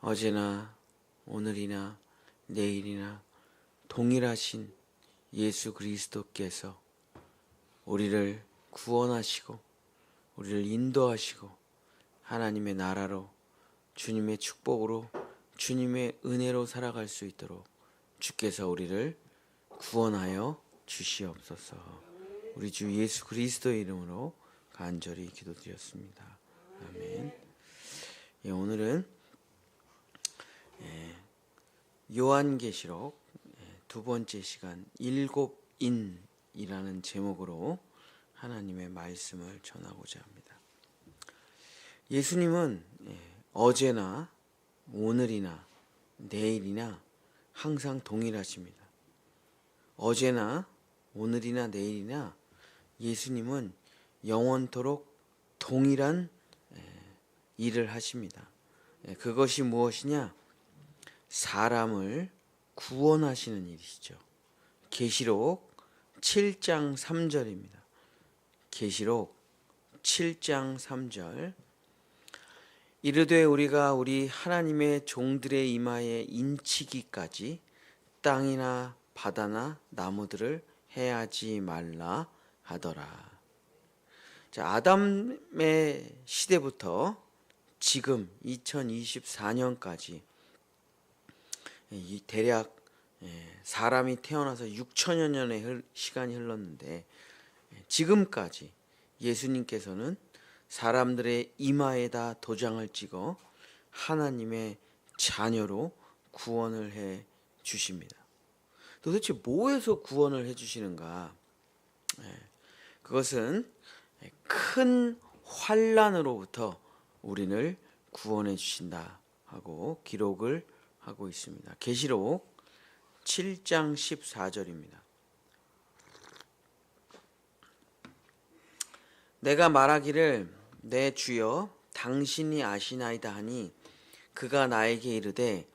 어제나 오늘이나 내일이나 동일하신 예수 그리스도께서 우리를 구원하시고 우리를 인도하시고 하나님의 나라로 주님의 축복으로 주님의 은혜로 살아갈 수 있도록 주께서 우리를 구원하여 주시옵소서. 우리 주 예수 그리스도의 이름으로 간절히 기도드렸습니다. 아멘. 예, 오늘은 예, 요한계시록 예, 두 번째 시간 일곱 인이라는 제목으로 하나님의 말씀을 전하고자 합니다. 예수님은 예, 어제나 오늘이나 내일이나 항상 동일하십니다. 어제나 오늘이나 내일이나 예수님은 영원토록 동일한 일을 하십니다. 그것이 무엇이냐? 사람을 구원하시는 일이시죠. 계시록 7장 3절입니다. 계시록 7장 3절 이르되 우리가 우리 하나님의 종들의 이마에 인치기까지 땅이나 바다나 나무들을 해하지 말라 하더라. 자, 아담의 시대부터 지금 2024년까지 이 대략 예, 사람이 태어나서 6천여 년의 시간이 흘렀는데 예, 지금까지 예수님께서는 사람들의 이마에다 도장을 찍어 하나님의 자녀로 구원을 해 주십니다. 도대체 뭐에서 구원을 해 주시는가? 예, 그것은 큰 환란으로부터 우리를 구원해 주신다 하고 기록을 하고 있습니다. 계시록 7장 14절입니다. 내가 말하기를 내 주여 당신이 아시나이다 하니 그가 나에게 이르되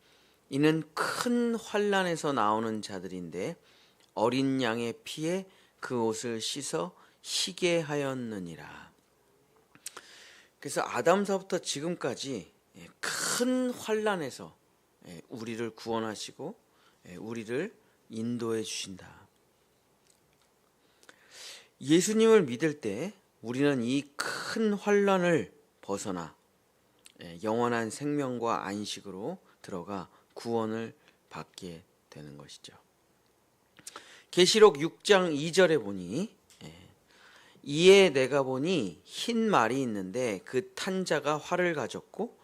이는 큰 환란에서 나오는 자들인데 어린 양의 피에 그 옷을 씻어 희게 하였느니라. 그래서 아담서부터 지금까지 예, 큰 환란에서 예, 우리를 구원하시고 예, 우리를 인도해 주신다. 예수님을 믿을 때 우리는 이 큰 환란을 벗어나 영원한 생명과 안식으로 들어가 구원을 받게 되는 것이죠. 계시록 6장 2절에 보니 이에 내가 보니 흰 말이 있는데 그 탄자가 활을 가졌고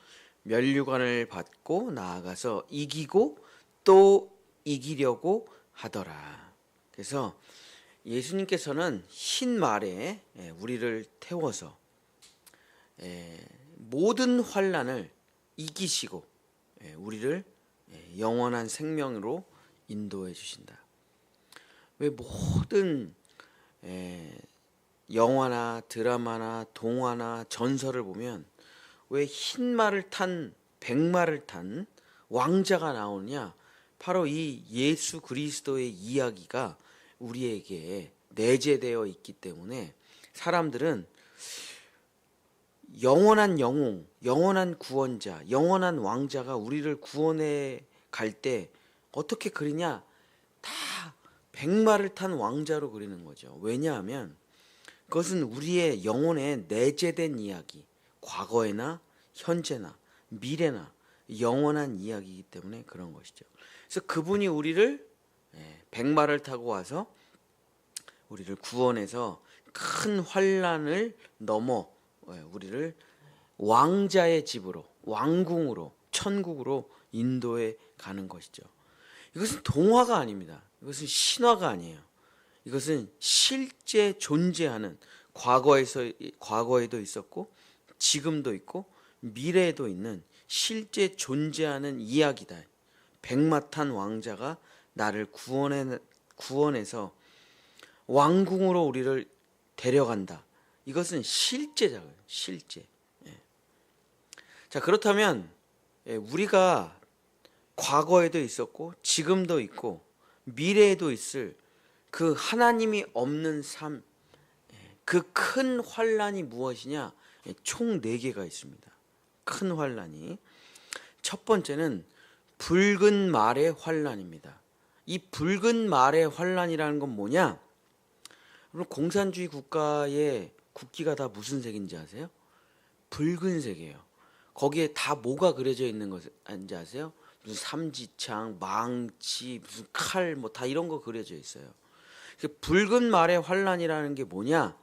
면류관을 받고 나아가서 이기고 또 이기려고 하더라. 그래서 예수님께서는 흰 말에 예, 우리를 태워서 예, 모든 환란을 이기시고 예, 우리를 영원한 생명으로 인도해 주신다. 왜 모든 영화나 드라마나 동화나 전설을 보면 왜 흰말을 탄 백말을 탄 왕자가 나오냐? 바로 이 예수 그리스도의 이야기가 우리에게 내재되어 있기 때문에 사람들은 영원한 영웅, 영원한 구원자, 영원한 왕자가 우리를 구원해 갈 때 어떻게 그리냐? 다 백마를 탄 왕자로 그리는 거죠. 왜냐하면 그것은 우리의 영혼에 내재된 이야기, 과거에나 현재나 미래나 영원한 이야기이기 때문에 그런 것이죠. 그래서 그분이 우리를 예, 백마를 타고 와서 우리를 구원해서 큰 환란을 넘어 예, 우리를 왕자의 집으로 왕궁으로 천국으로 인도해 가는 것이죠. 이것은 동화가 아닙니다. 이것은 신화가 아니에요. 이것은 실제 존재하는 과거에서 과거에도 있었고 지금도 있고 미래에도 있는 실제 존재하는 이야기다. 백마탄 왕자가 나를 구원해 구원해서 왕궁으로 우리를 데려간다. 이것은 실제잖아요. 실제. 예. 자 그렇다면 예, 우리가 과거에도 있었고 지금도 있고 미래에도 있을 그 하나님이 없는 삶, 그 큰 환란이 무엇이냐? 총네 개가 있습니다. 큰 환란이 첫 번째는 붉은 말의 환란입니다. 이 붉은 말의 환란이라는 건 뭐냐? 공산주의 국가의 국기가 다 무슨 색인지 아세요? 붉은색이에요. 거기에 다 뭐가 그려져 있는 것인지 아세요? 무슨 삼지창, 망치, 무슨 칼, 뭐 다 이런 거 그려져 있어요. 그 붉은 말의 환란이라는 게 뭐냐?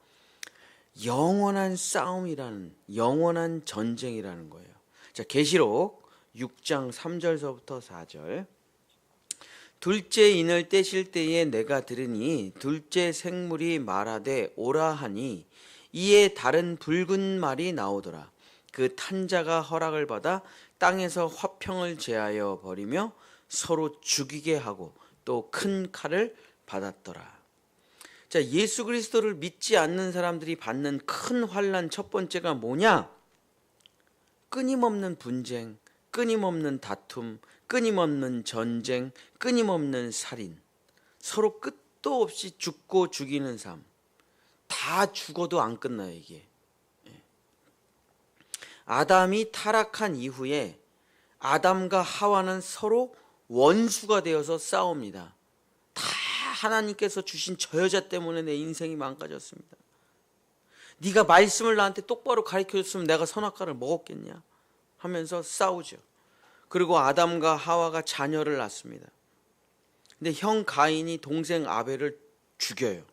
영원한 싸움이라는 영원한 전쟁이라는 거예요. 자, 계시록 6장 3절서부터 4절. 둘째 인을 떼실 때에 내가 들으니 둘째 생물이 말하되 오라 하니 이에 다른 붉은 말이 나오더라. 그 탄자가 허락을 받아 땅에서 화평을 제하여 버리며 서로 죽이게 하고 또 큰 칼을 받았더라. 자, 예수 그리스도를 믿지 않는 사람들이 받는 큰 환란 첫 번째가 뭐냐? 끊임없는 분쟁, 끊임없는 다툼, 끊임없는 전쟁, 끊임없는 살인. 서로 끝도 없이 죽고 죽이는 삶. 다 죽어도 안 끝나요, 이게. 예. 아담이 타락한 이후에 아담과 하와는 서로 원수가 되어서 싸웁니다. 다 하나님께서 주신 저 여자 때문에 내 인생이 망가졌습니다. 네가 말씀을 나한테 똑바로 가르쳐 줬으면 내가 선악과를 먹었겠냐 하면서 싸우죠. 그리고 아담과 하와가 자녀를 낳습니다. 근데 형 가인이 동생 아벨을 죽여요.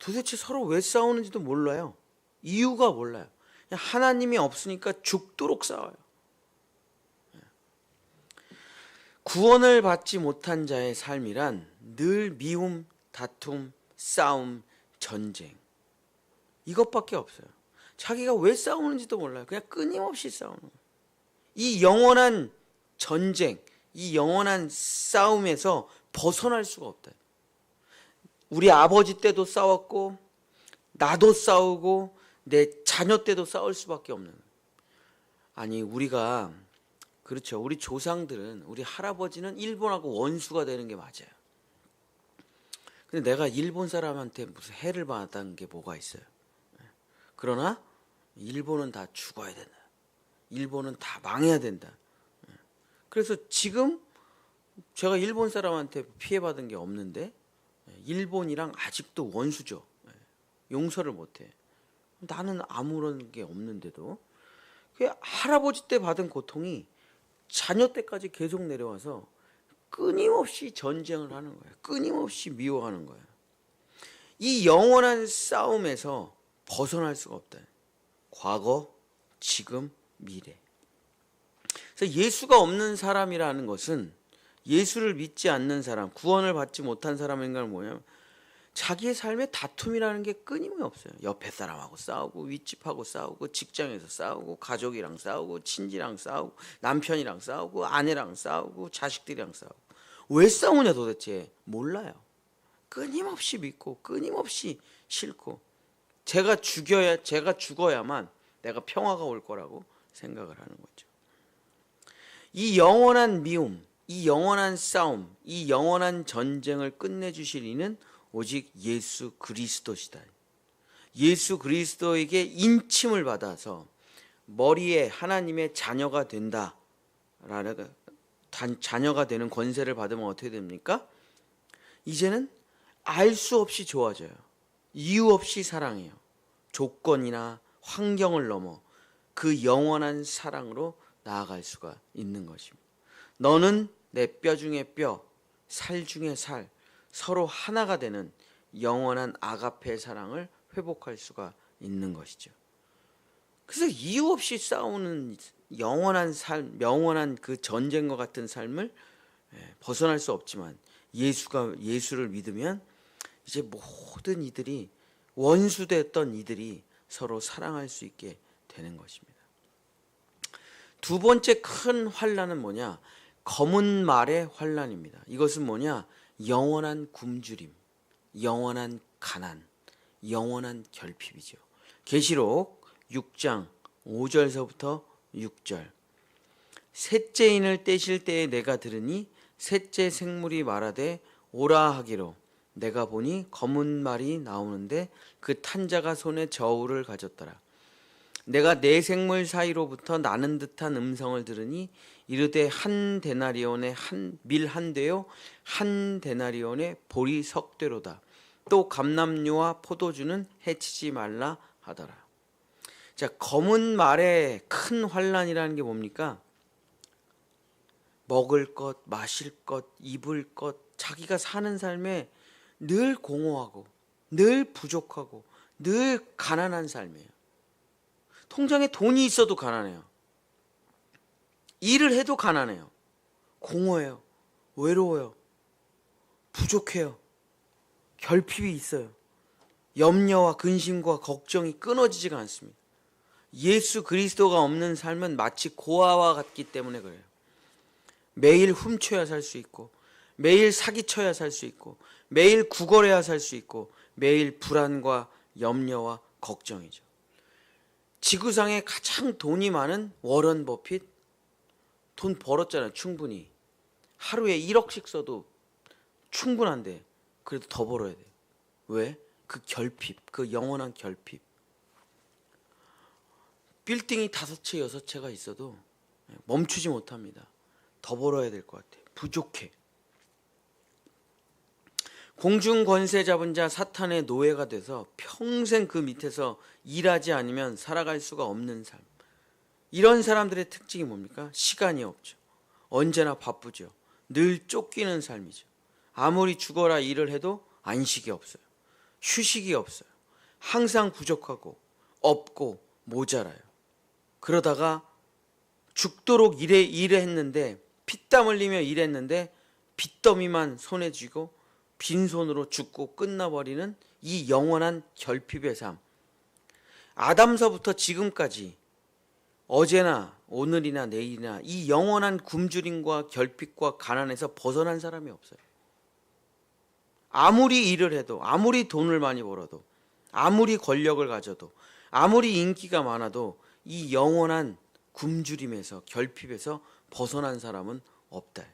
도대체 서로 왜 싸우는지도 몰라요. 이유가 몰라요. 하나님이 없으니까 죽도록 싸워요. 구원을 받지 못한 자의 삶이란 늘 미움, 다툼, 싸움, 전쟁. 이것밖에 없어요. 자기가 왜 싸우는지도 몰라요. 그냥 끊임없이 싸우는 거예요. 이 영원한 전쟁, 이 영원한 싸움에서 벗어날 수가 없다. 우리 아버지 때도 싸웠고, 나도 싸우고, 내 자녀 때도 싸울 수밖에 없는. 아니, 우리가, 그렇죠. 우리 조상들은, 우리 할아버지는 일본하고 원수가 되는 게 맞아요. 근데 내가 일본 사람한테 무슨 해를 받았다는 게 뭐가 있어요. 그러나, 일본은 다 죽어야 된다. 일본은 다 망해야 된다. 그래서 지금 제가 일본 사람한테 피해받은 게 없는데 일본이랑 아직도 원수죠. 용서를 못해. 나는 아무런 게 없는데도 그 할아버지 때 받은 고통이 자녀 때까지 계속 내려와서 끊임없이 전쟁을 하는 거예요. 끊임없이 미워하는 거예요. 이 영원한 싸움에서 벗어날 수가 없다. 과거, 지금, 미래. 그래서 예수가 없는 사람이라는 것은 예수를 믿지 않는 사람, 구원을 받지 못한 사람인 건 뭐냐면 자기의 삶에 다툼이라는 게 끊임이 없어요. 옆에 사람하고 싸우고 윗집하고 싸우고 직장에서 싸우고 가족이랑 싸우고 친지랑 싸우고 남편이랑 싸우고 아내랑 싸우고 자식들이랑 싸우고 왜 싸우냐 도대체 몰라요. 끊임없이 믿고 끊임없이 싫고 제가 죽여야 제가 죽어야만 내가 평화가 올 거라고 생각을 하는 거죠. 이 영원한 미움, 이 영원한 싸움, 이 영원한 전쟁을 끝내 주실 이는 오직 예수 그리스도시다. 예수 그리스도에게 인침을 받아서 머리에 하나님의 자녀가 된다. 라는 자녀가 되는 권세를 받으면 어떻게 됩니까? 이제는 알 수 없이 좋아져요. 이유 없이 사랑해요. 조건이나 환경을 넘어 그 영원한 사랑으로 나아갈 수가 있는 것입니다. 너는 내 뼈 중에 뼈, 살 중에 살, 서로 하나가 되는 영원한 아가페 사랑을 회복할 수가 있는 것이죠. 그래서 이유 없이 싸우는 영원한 삶, 영원한 그 전쟁과 같은 삶을 예, 벗어날 수 없지만 예수가 예수를 믿으면 이제 모든 이들이 원수됐던 이들이 서로 사랑할 수 있게 되는 것입니다. 두 번째 큰 환란은 뭐냐? 검은 말의 환란입니다. 이것은 뭐냐? 영원한 굶주림, 영원한 가난, 영원한 결핍이죠. 계시록 6장 5절서부터 6절. 셋째 인을 떼실 때에 내가 들으니 셋째 생물이 말하되 오라 하기로 내가 보니 검은 말이 나오는데 그 탄자가 손에 저울을 가졌더라. 내가 내 생물 사이로부터 나는 듯한 음성을 들으니 이르되 한 데나리온에 한 밀 한 대요 한 데나리온에 보리 석 대로다. 또 감남류와 포도주는 해치지 말라 하더라. 자 검은 말에 큰 환란이라는 게 뭡니까? 먹을 것 마실 것 입을 것 자기가 사는 삶에 늘 공허하고 늘 부족하고 늘 가난한 삶이에요 통장에 돈이 있어도 가난해요. 일을 해도 가난해요. 공허해요. 외로워요. 부족해요. 결핍이 있어요. 염려와 근심과 걱정이 끊어지지가 않습니다. 예수 그리스도가 없는 삶은 마치 고아와 같기 때문에 그래요. 매일 훔쳐야 살 수 있고, 매일 사기쳐야 살 수 있고, 매일 구걸해야 살 수 있고, 매일 불안과 염려와 걱정이죠. 지구상에 가장 돈이 많은 워런 버핏 돈 벌었잖아요 충분히. 하루에 1억씩 써도 충분한데 그래도 더 벌어야 돼. 왜? 그 결핍 그 영원한 결핍. 빌딩이 다섯 채 여섯 채가 있어도 멈추지 못합니다. 더 벌어야 될 것 같아 부족해 공중 권세 잡은 자 사탄의 노예가 돼서 평생 그 밑에서 일하지 않으면 살아갈 수가 없는 삶. 이런 사람들의 특징이 뭡니까? 시간이 없죠. 언제나 바쁘죠. 늘 쫓기는 삶이죠. 아무리 죽어라 일을 해도 안식이 없어요. 휴식이 없어요. 항상 부족하고 없고 모자라요. 그러다가 죽도록 일해 일했는데 피땀 흘리며 일했는데 빚더미만 손에 쥐고 빈손으로 죽고 끝나버리는 이 영원한 결핍의 삶. 아담서부터 지금까지 어제나 오늘이나 내일이나 이 영원한 굶주림과 결핍과 가난에서 벗어난 사람이 없어요. 아무리 일을 해도, 아무리 돈을 많이 벌어도, 아무리 권력을 가져도, 아무리 인기가 많아도 이 영원한 굶주림에서 결핍에서 벗어난 사람은 없다.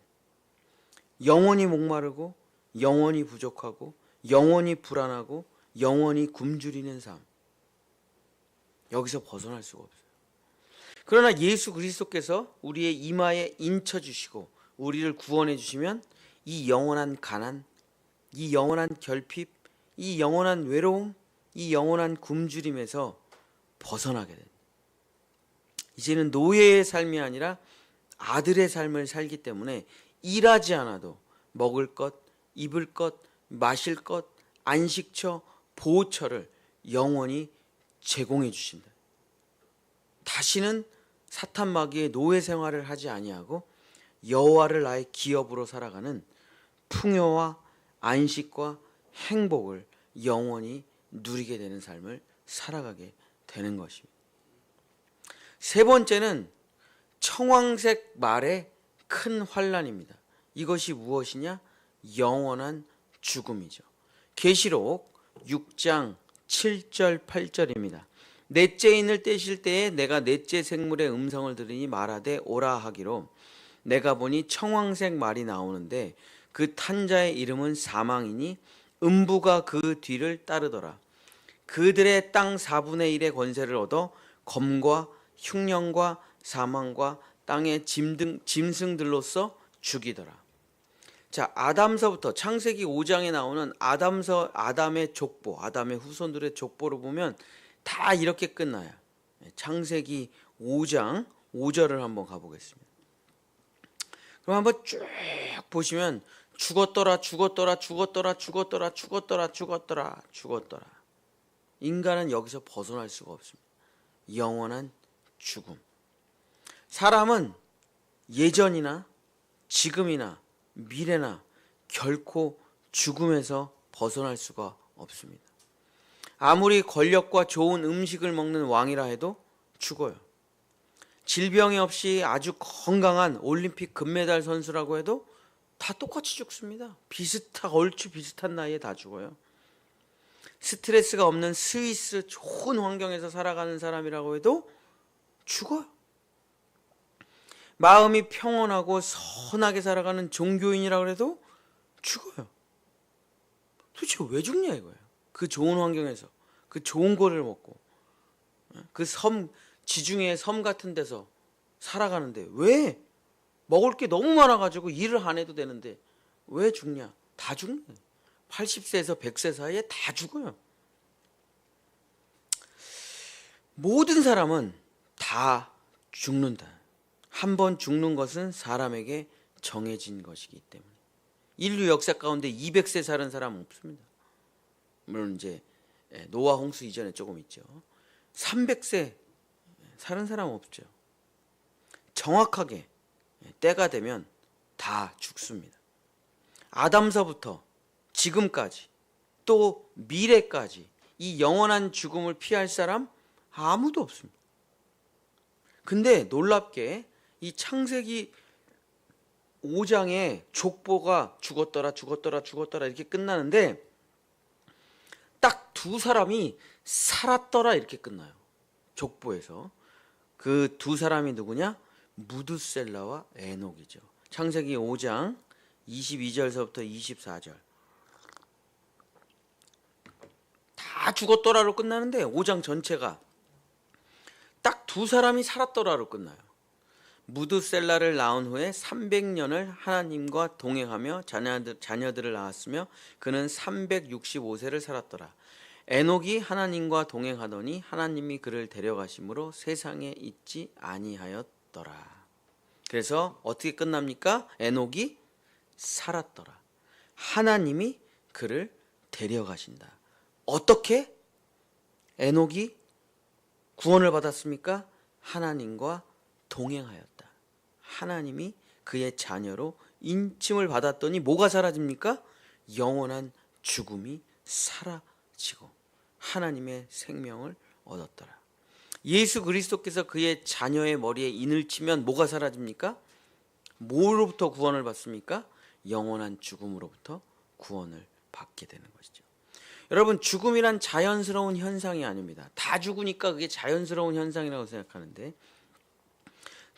영원히 목마르고 영원히 부족하고 영원히 불안하고 영원히 굶주리는 삶. 여기서 벗어날 수가 없어요. 그러나 예수 그리스도께서 우리의 이마에 인쳐 주시고 우리를 구원해 주시면 이 영원한 가난, 이 영원한 결핍, 이 영원한 외로움, 이 영원한 굶주림에서 벗어나게 됩니다. 이제는 노예의 삶이 아니라 아들의 삶을 살기 때문에 일하지 않아도 먹을 것, 입을 것, 마실 것, 안식처, 보호처를 영원히 제공해 주신다. 다시는 사탄 마귀의 노예 생활을 하지 아니하고 여호와를 나의 기업으로 살아가는 풍요와 안식과 행복을 영원히 누리게 되는 삶을 살아가게 되는 것입니다. 세 번째는 청황색 말의 큰 환란입니다. 이것이 무엇이냐? 영원한 죽음이죠. 계시록 6장 7절 8절입니다. 넷째 인을 떼실 때에 내가 넷째 생물의 음성을 들으니 말하되 오라 하기로 내가 보니 청황색 말이 나오는데 그 탄자의 이름은 사망이니 음부가 그 뒤를 따르더라. 그들의 땅 4분의 1의 권세를 얻어 검과 흉령과 사망과 땅의 짐승들로서 죽이더라. 자, 아담서부터 창세기 5장에 나오는 아담서 아담의 족보, 아담의 후손들의 족보를 보면 다 이렇게 끝나요. 네, 창세기 5장 5절을 한번 가보겠습니다. 그럼 한번 쭉 보시면 죽었더라, 죽었더라, 죽었더라, 죽었더라, 죽었더라, 죽었더라, 죽었더라. 인간은 여기서 벗어날 수가 없습니다. 영원한 죽음. 사람은 예전이나 지금이나 미래나 결코 죽음에서 벗어날 수가 없습니다. 아무리 권력과 좋은 음식을 먹는 왕이라 해도 죽어요. 질병이 없이 아주 건강한 올림픽 금메달 선수라고 해도 다 똑같이 죽습니다. 비슷한 얼추 비슷한 나이에 다 죽어요. 스트레스가 없는 스위스 좋은 환경에서 살아가는 사람이라고 해도 죽어요. 마음이 평온하고 선하게 살아가는 종교인이라고 해도 죽어요. 도대체 왜 죽냐 이거예요. 그 좋은 환경에서 그 좋은 거를 먹고 그 섬 지중해 섬 같은 데서 살아가는데 왜 먹을 게 너무 많아가지고 일을 안 해도 되는데 왜 죽냐? 다 죽네. 80세에서 100세 사이에 다 죽어요. 모든 사람은 다 죽는다. 한 번 죽는 것은 사람에게 정해진 것이기 때문에 인류 역사 가운데 200세 사는 사람 없습니다. 물론 이제 예, 노아 홍수 이전에 조금 있죠. 300세 사는 사람 없죠. 정확하게 때가 되면 다 죽습니다. 아담서부터 지금까지 또 미래까지 이 영원한 죽음을 피할 사람 아무도 없습니다. 근데 놀랍게 이 창세기 5장에 족보가 죽었더라 죽었더라 죽었더라 이렇게 끝나는데 딱 두 사람이 살았더라 이렇게 끝나요. 족보에서 그 두 사람이 누구냐? 무드셀라와 에녹이죠. 창세기 5장 22절서부터 24절. 다 죽었더라로 끝나는데 5장 전체가 딱 두 사람이 살았더라로 끝나요. 무드셀라를 낳은 후에 300년을 하나님과 동행하며 자녀들, 자녀들을 낳았으며 그는 365세를 살았더라. 에녹이 하나님과 동행하더니 하나님이 그를 데려가심으로 세상에 있지 아니하였더라. 그래서 어떻게 끝납니까? 에녹이 살았더라. 하나님이 그를 데려가신다. 어떻게? 에녹이 구원을 받았습니까? 하나님과 동행하였다. 하나님이 그의 자녀로 인침을 받았더니 뭐가 사라집니까? 영원한 죽음이 사라지고 하나님의 생명을 얻었더라. 예수 그리스도께서 그의 자녀의 머리에 인을 치면 뭐가 사라집니까? 뭐로부터 구원을 받습니까? 영원한 죽음으로부터 구원을 받게 되는 것이죠. 여러분 죽음이란 자연스러운 현상이 아닙니다. 다 죽으니까 그게 자연스러운 현상이라고 생각하는데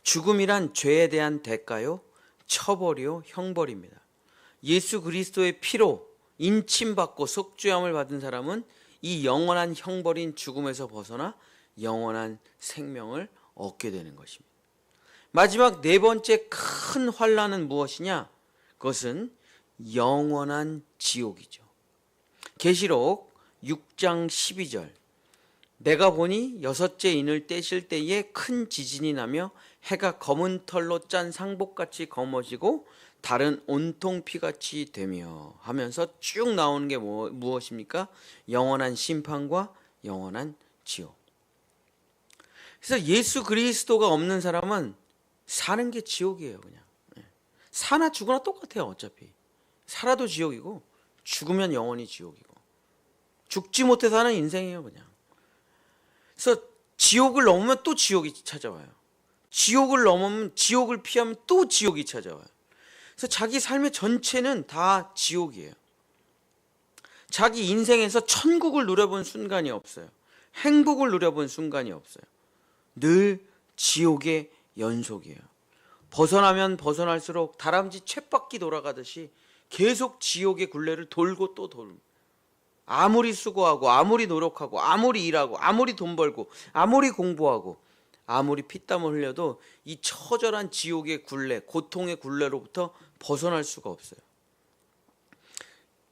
죽음이란 죄에 대한 대가요, 처벌이요, 형벌입니다. 예수 그리스도의 피로 인침받고 속죄함을 받은 사람은 이 영원한 형벌인 죽음에서 벗어나 영원한 생명을 얻게 되는 것입니다. 마지막 네 번째 큰 환란은 무엇이냐? 그것은 영원한 지옥이죠. 계시록 6장 12절 내가 보니 여섯째 인을 떼실 때에 큰 지진이 나며 해가 검은 털로 짠 상복같이 검어지고 다른 온통 피같이 되며 하면서 쭉 나오는 게 뭐, 무엇입니까? 영원한 심판과 영원한 지옥. 그래서 예수 그리스도가 없는 사람은 사는 게 지옥이에요, 그냥. 예. 사나 죽으나 똑같아요, 어차피. 살아도 지옥이고 죽으면 영원히 지옥이고. 죽지 못해 사는 인생이에요, 그냥. 그래서 지옥을 넘으면 또 지옥이 찾아와요. 지옥을 넘으면 지옥을 피하면 또 지옥이 찾아와요. 그래서 자기 삶의 전체는 다 지옥이에요. 자기 인생에서 천국을 누려본 순간이 없어요. 행복을 누려본 순간이 없어요. 늘 지옥의 연속이에요. 벗어나면 벗어날수록 다람쥐 쳇바퀴 돌아가듯이 계속 지옥의 굴레를 돌고 또 돌고 아무리 수고하고 아무리 노력하고 아무리 일하고 아무리 돈 벌고 아무리 공부하고 아무리 피땀을 흘려도 이 처절한 지옥의 굴레, 고통의 굴레로부터 벗어날 수가 없어요.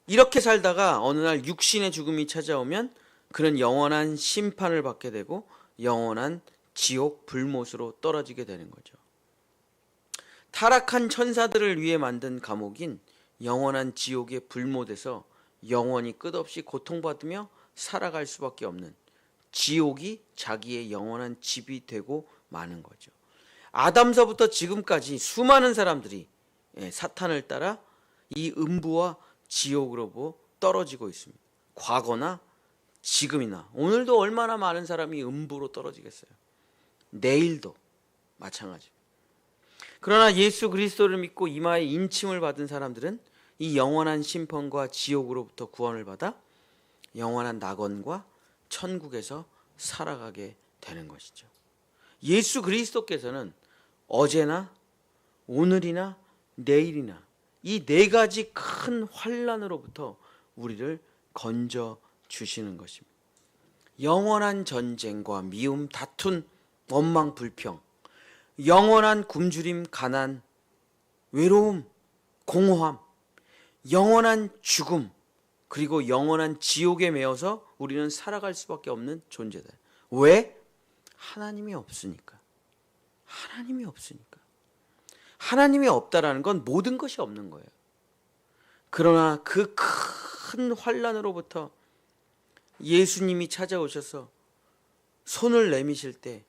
이렇게 살다가 어느 날 육신의 죽음이 찾아오면 그는 영원한 심판을 받게 되고 영원한 지옥 불못으로 떨어지게 되는 거죠. 타락한 천사들을 위해 만든 감옥인 영원한 지옥의 불못에서 영원히 끝없이 고통받으며 살아갈 수밖에 없는 지옥이 자기의 영원한 집이 되고 마는 거죠. 아담서부터 지금까지 수많은 사람들이 예, 사탄을 따라 이 음부와 지옥으로 떨어지고 있습니다. 과거나 지금이나 오늘도 얼마나 많은 사람이 음부로 떨어지겠어요. 내일도 마찬가지입니다. 그러나 예수 그리스도를 믿고 이마에 인침을 받은 사람들은 이 영원한 심판과 지옥으로부터 구원을 받아 영원한 낙원과 천국에서 살아가게 되는 것이죠. 예수 그리스도께서는 어제나 오늘이나 내일이나 이 네 가지 큰 환란으로부터 우리를 건져 주시는 것입니다. 영원한 전쟁과 미움, 다툰 원망, 불평, 영원한 굶주림, 가난, 외로움, 공허함, 영원한 죽음, 그리고 영원한 지옥에 매여서 우리는 살아갈 수밖에 없는 존재다. 왜? 하나님이 없으니까. 하나님이 없으니까. 하나님이 없다라는 건 모든 것이 없는 거예요. 그러나 그 큰 환란으로부터 예수님이 찾아오셔서 손을 내미실 때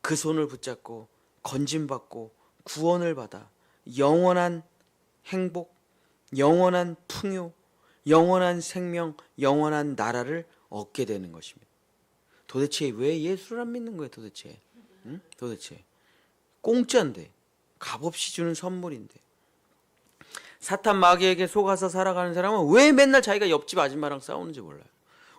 그 손을 붙잡고 건짐받고 구원을 받아 영원한 행복, 영원한 풍요, 영원한 생명, 영원한 나라를 얻게 되는 것입니다. 도대체 왜 예수를 안 믿는 거예요, 도대체? 응? 도대체. 공짜인데, 값없이 주는 선물인데. 사탄 마귀에게 속아서 살아가는 사람은 왜 맨날 자기가 옆집 아줌마랑 싸우는지 몰라요.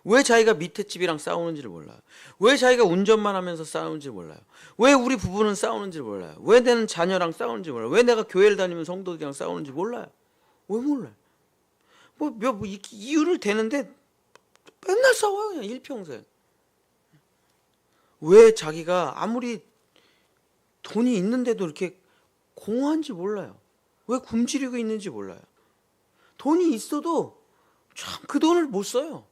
왜 자기가 밑에 집이랑 싸우는지를 몰라요. 왜 자기가 운전만 하면서 싸우는지 몰라요. 왜 우리 부부는 싸우는지 몰라요. 왜 내는 자녀랑 싸우는지 몰라요. 왜 내가 교회를 다니면 성도들이랑 싸우는지 몰라요. 왜 몰라요? 뭐, 몇, 뭐, 이유를 대는데 맨날 싸워요, 그냥 일평생. 왜 자기가 아무리 돈이 있는데도 이렇게 공허한지 몰라요. 왜 굶주리고 있는지 몰라요. 돈이 있어도 참 그 돈을 못 써요.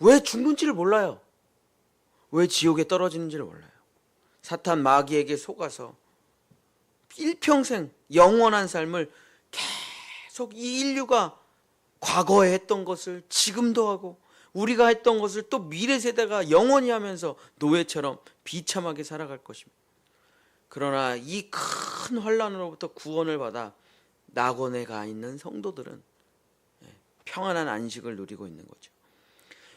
왜 죽는지를 몰라요. 왜 지옥에 떨어지는지를 몰라요. 사탄 마귀에게 속아서 일평생 영원한 삶을 계속 이 인류가 과거에 했던 것을 지금도 하고 우리가 했던 것을 또 미래 세대가 영원히 하면서 노예처럼 비참하게 살아갈 것입니다. 그러나 이 큰 환란으로부터 구원을 받아 낙원에 가 있는 성도들은 예, 평안한 안식을 누리고 있는 거죠.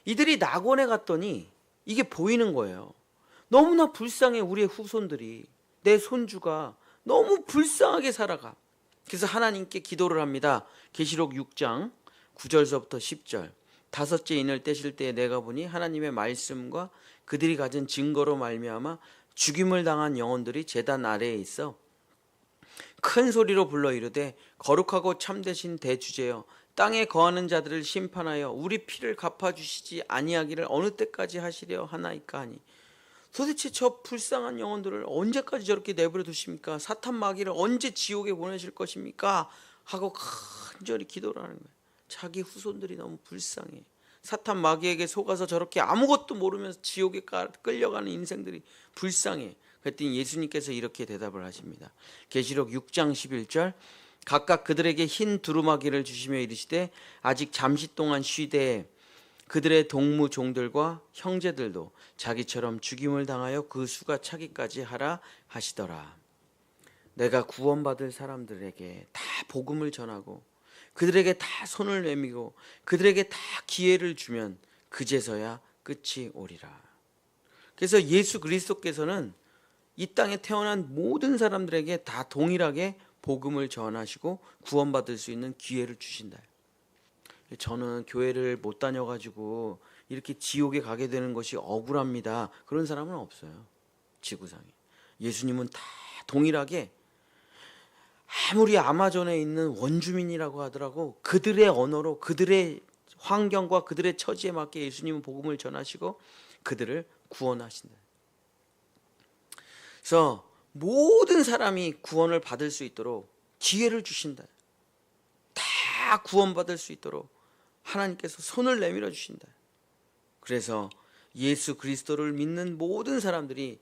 이들이 낙원에 갔더니 이게 보이는 거예요. 너무나 불쌍해 우리의 후손들이 내 손주가 너무 불쌍하게 살아가. 그래서 하나님께 기도를 합니다. 계시록 6장 9절서부터 10절. 다섯째 인을 떼실 때에 내가 보니 하나님의 말씀과 그들이 가진 증거로 말미암아 죽임을 당한 영혼들이 제단 아래에 있어 큰 소리로 불러 이르되 거룩하고 참되신 대주제여 땅에 거하는 자들을 심판하여 우리 피를 갚아 주시지 아니하기를 어느 때까지 하시려 하나이까 하니 도대체 저 불쌍한 영혼들을 언제까지 저렇게 내버려 두십니까? 사탄 마귀를 언제 지옥에 보내실 것입니까? 하고 간절히 기도를 하는 거예요. 자기 후손들이 너무 불쌍해. 사탄 마귀에게 속아서 저렇게 아무것도 모르면서 지옥에 끌려가는 인생들이 불쌍해. 그랬더니 예수님께서 이렇게 대답을 하십니다. 계시록 6장 11절 각각 그들에게 흰 두루마기를 주시며 이르시되 아직 잠시 동안 쉬되 그들의 동무 종들과 형제들도 자기처럼 죽임을 당하여 그 수가 차기까지 하라 하시더라. 내가 구원받을 사람들에게 다 복음을 전하고 그들에게 다 손을 내밀고 그들에게 다 기회를 주면 그제서야 끝이 오리라. 그래서 예수 그리스도께서는 이 땅에 태어난 모든 사람들에게 다 동일하게 복음을 전하시고 구원받을 수 있는 기회를 주신다. 저는 교회를 못 다녀가지고 이렇게 지옥에 가게 되는 것이 억울합니다. 그런 사람은 없어요. 지구상에. 예수님은 다 동일하게 아무리 아마존에 있는 원주민이라고 하더라고 그들의 언어로 그들의 환경과 그들의 처지에 맞게 예수님은 복음을 전하시고 그들을 구원하신다. 그래서 모든 사람이 구원을 받을 수 있도록 기회를 주신다. 다 구원받을 수 있도록 하나님께서 손을 내밀어 주신다. 그래서 예수 그리스도를 믿는 모든 사람들이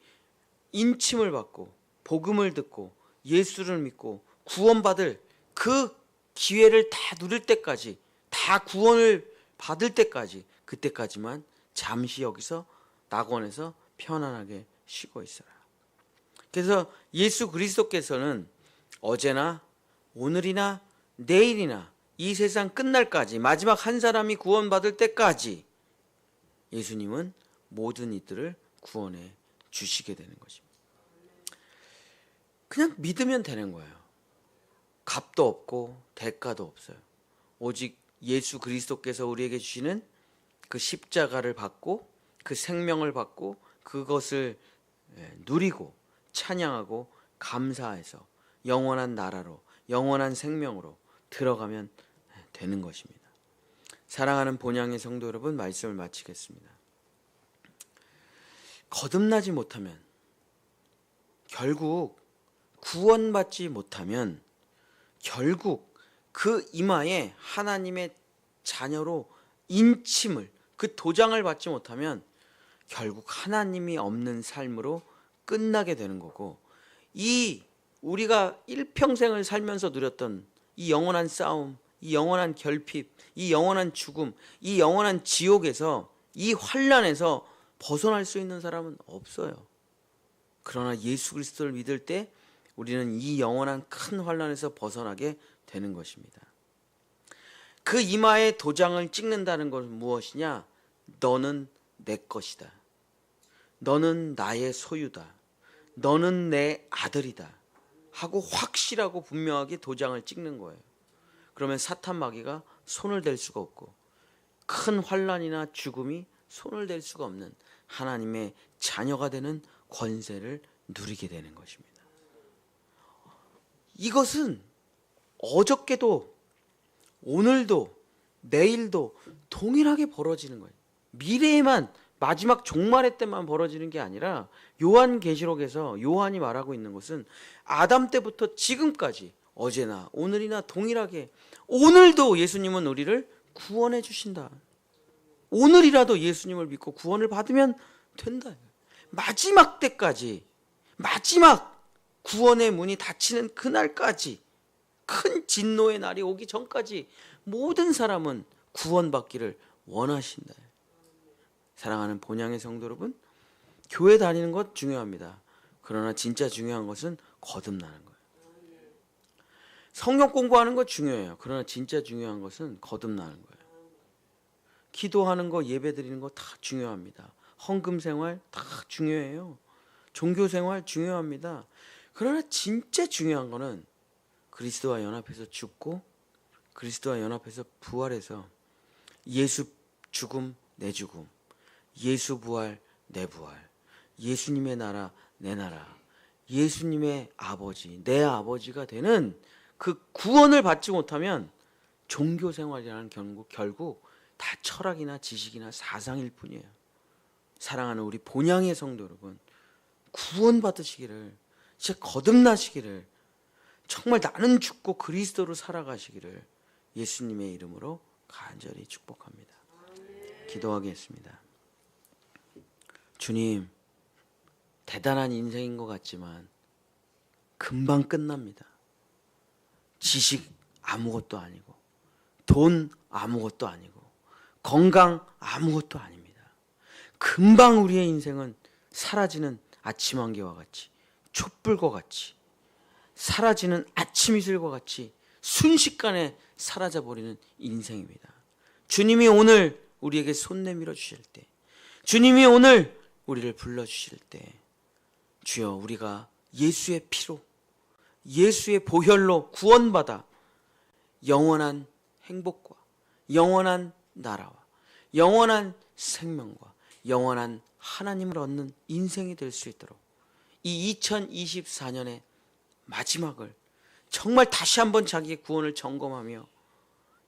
인침을 받고 복음을 듣고 예수를 믿고 구원받을 그 기회를 다 누릴 때까지 다 구원을 받을 때까지 그때까지만 잠시 여기서 낙원에서 편안하게 쉬고 있어라. 그래서 예수 그리스도께서는 어제나 오늘이나 내일이나 이 세상 끝날까지 마지막 한 사람이 구원받을 때까지 예수님은 모든 이들을 구원해 주시게 되는 것입니다. 그냥 믿으면 되는 거예요. 값도 없고 대가도 없어요. 오직 예수 그리스도께서 우리에게 주시는 그 십자가를 받고 그 생명을 받고 그것을 예, 누리고 찬양하고 감사해서 영원한 나라로 영원한 생명으로 들어가면 되는 것입니다. 사랑하는 본향의 성도 여러분 말씀을 마치겠습니다. 거듭나지 못하면 결국 구원받지 못하면 결국 그 이마에 하나님의 자녀로 인침을 그 도장을 받지 못하면 결국 하나님이 없는 삶으로 끝나게 되는 거고 이 우리가 일평생을 살면서 누렸던 이 영원한 싸움, 이 영원한 결핍, 이 영원한 죽음, 이 영원한 지옥에서 이 환란에서 벗어날 수 있는 사람은 없어요. 그러나 예수 그리스도를 믿을 때 우리는 이 영원한 큰 환란에서 벗어나게 되는 것입니다. 그 이마에 도장을 찍는다는 것은 무엇이냐? 너는 내 것이다. 너는 나의 소유다. 너는 내 아들이다. 하고 확실하고 분명하게 도장을 찍는 거예요. 그러면 사탄 마귀가 손을 댈 수가 없고 큰 환란이나 죽음이 손을 댈 수가 없는 하나님의 자녀가 되는 권세를 누리게 되는 것입니다. 이것은 어저께도 오늘도 내일도 동일하게 벌어지는 거예요. 미래에만 마지막 종말의 때만 벌어지는 게 아니라 요한 계시록에서 요한이 말하고 있는 것은 아담 때부터 지금까지 어제나 오늘이나 동일하게 오늘도 예수님은 우리를 구원해 주신다. 오늘이라도 예수님을 믿고 구원을 받으면 된다. 마지막 때까지 마지막 구원의 문이 닫히는 그날까지 큰 진노의 날이 오기 전까지 모든 사람은 구원받기를 원하신다. 사랑하는 본향의 성도 여러분, 교회 다니는 것 중요합니다. 그러나 진짜 중요한 것은 거듭나는 거예요. 성경 공부하는 것 중요해요. 그러나 진짜 중요한 것은 거듭나는 거예요. 기도하는 거, 예배 드리는 거 다 중요합니다. 헌금 생활 다 중요해요. 종교 생활 중요합니다. 그러나 진짜 중요한 거는 그리스도와 연합해서 죽고 그리스도와 연합해서 부활해서 예수 죽음 내 죽음 예수 부활 내 부활 예수님의 나라 내 나라 예수님의 아버지 내 아버지가 되는 그 구원을 받지 못하면 종교 생활이라는 결국 결국 다 철학이나 지식이나 사상일 뿐이에요. 사랑하는 우리 본향의 성도 여러분 구원 받으시기를 진짜 거듭나시기를 정말 나는 죽고 그리스도로 살아가시기를 예수님의 이름으로 간절히 축복합니다. 기도하겠습니다. 주님, 대단한 인생인 것 같지만 금방 끝납니다. 지식 아무것도 아니고, 돈 아무것도 아니고, 건강 아무것도 아닙니다. 금방 우리의 인생은 사라지는 아침 안개와 같이, 촛불과 같이, 사라지는 아침 이슬과 같이 순식간에 사라져 버리는 인생입니다. 주님이 오늘 우리에게 손 내밀어 주실 때, 주님이 오늘 우리를 불러 주실 때, 주여 우리가 예수의 피로, 예수의 보혈로 구원받아 영원한 행복과 영원한 나라와 영원한 생명과 영원한 하나님을 얻는 인생이 될 수 있도록 이 2024년의 마지막을 정말 다시 한번 자기의 구원을 점검하며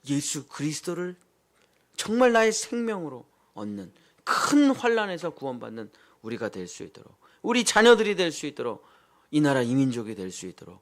예수 그리스도를 정말 나의 생명으로 얻는 큰 환란에서 구원받는 우리가 될 수 있도록 우리 자녀들이 될 수 있도록 이 나라 이민족이 될 수 있도록